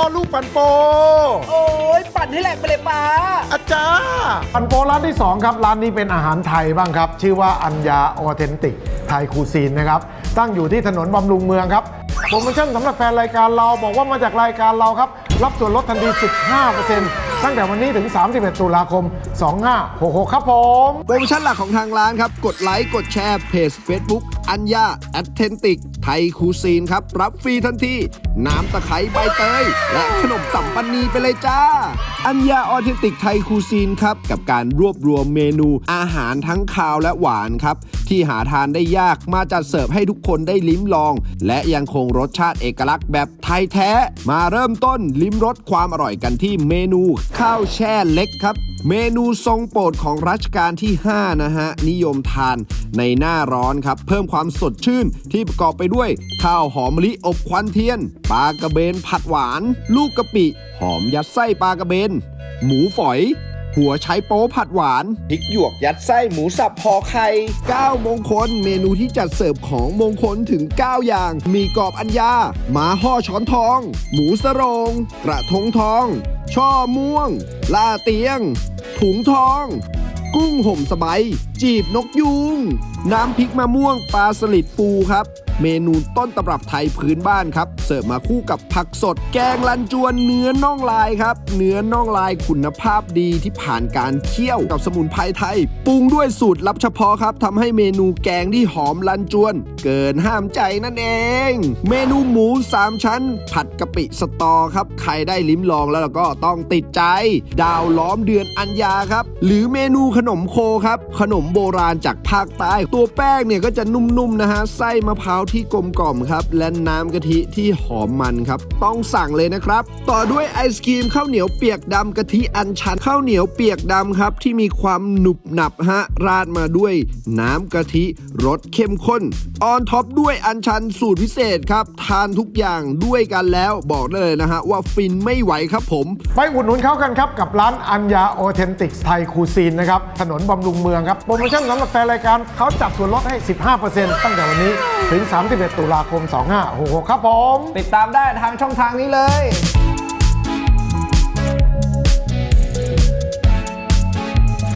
พ่อลูกปันโป โอ้ยปั่นให้แหลกไปเลยป้า อาจารย์ปันโปร้านที่ 2 ครับ ร้านนี้เป็นอาหารไทยบ้างครับ ชื่อว่าอัญญาออเทนติกไทยคูซีนนะครับ ตั้งอยู่ที่ถนนบำรุงเมืองครับ โปรโมชั่นสำหรับแฟนรายการเราบอกว่ามาจากรายการเราครับ รับส่วนลดทันที 15%ตั้งแต่วันนี้ถึง 31 ตุลาคม 2566 ครับผม โปรโมชั่นหลักของทางร้านครับ กดไลค์ กดแชร์เพจ Facebook อัญญาแอตเทนติกไทยคูซีนครับ รับฟรีทันที น้ำตะไคร้ใบเตย และขนมสัมปันนีไปเลยจ้า อัญญาออเทนติกไทยคูซีนครับ กับการรวบรวมเมนูอาหารทั้งคาวและหวานครับ ที่หาทานได้ยากมาจัดเสิร์ฟให้ทุกคนได้ลิ้มลอง และยังคงรสชาติเอกลักษณ์แบบไทยแท้ มาเริ่มต้นลิ้มรสความอร่อยกันที่เมนูข้าวแช่เล็กครับเมนูทรงโปรดของรัชกาลที่ 5 นะฮะ นิยมทานในหน้าร้อนครับ เพิ่มความสดชื่นที่ประกอบไปด้วย ข้าวหอมมะลิอบควันเทียนปลากระเบนผัดหวาน ลูกกะปิ หอมยัดไส้ปลากระเบน หมูฝอย หัวไชโป๊ผัดหวานพริกหยวกยัดไส้หมูสับพอไข่9มงคล เมนูที่จัดเสิร์ฟของมงคลถึง 9 อย่าง มีกรอบอัญญาหมาห่อช้อนทอง หมูสโรง กระทงทอง ช่อม่วงล่าเตียง ถุงทอง กุ้งห่มสบายจีบนกยูงน้ำพริกมะม่วงปลาสลิดปูครับ เมนูต้นตำรับไทยพื้นบ้านครับ เสิร์ฟมาคู่กับผักสดแกงลันจวนเนื้อน่องลายครับ เนื้อน่องลายคุณภาพดีที่ผ่านการเคี่ยวกับสมุนไพรไทย ปรุงด้วยสูตรลับเฉพาะครับทำให้เมนูแกงที่หอมลันจวน เกินห้ามใจนั่นเอง เมนูหมูสามชั้น ผัดกะปิสตอครับ ใครได้ลิ้มลองแล้วก็ต้องติดใจ ดาวล้อมเดือนอัญญาครับ หรือเมนูขนมโคครับ ขนมโบราณจากภาคใต้ ตัวแป้งเนี่ยก็จะนุ่มๆนะฮะ ไส้มะพร้าวที่กลมกล่อมครับ และน้ำกะทิที่หอมมันครับ ต้องสั่งเลยนะครับ ต่อด้วยไอศครีมข้าวเหนียวเปียกดำกะทิอัญชันข้าวเหนียวเปียกดำครับ ที่มีความหนุบหนับฮะ ราดมาด้วยน้ำกะทิรสเข้มข้น ออนท็อปด้วยอัญชันสูตรพิเศษครับ ทานทุกอย่างด้วยกันแล้วบอกได้เลยนะฮะว่าฟินไม่ไหวครับผม ไปอุดหนุนเขากันครับกับร้านอัญญาออเทนติกไทยคูซีนนะครับถนนบำรุงเมืองครับ โปรโมชั่นสำหรับแฟนรายการเขาจับส่วนลดให้ 15%ตั้งแต่วันนี้ถึง 31 ตุลาคม 2566 ครับผม ติดตามได้ทางช่องทางนี้เลย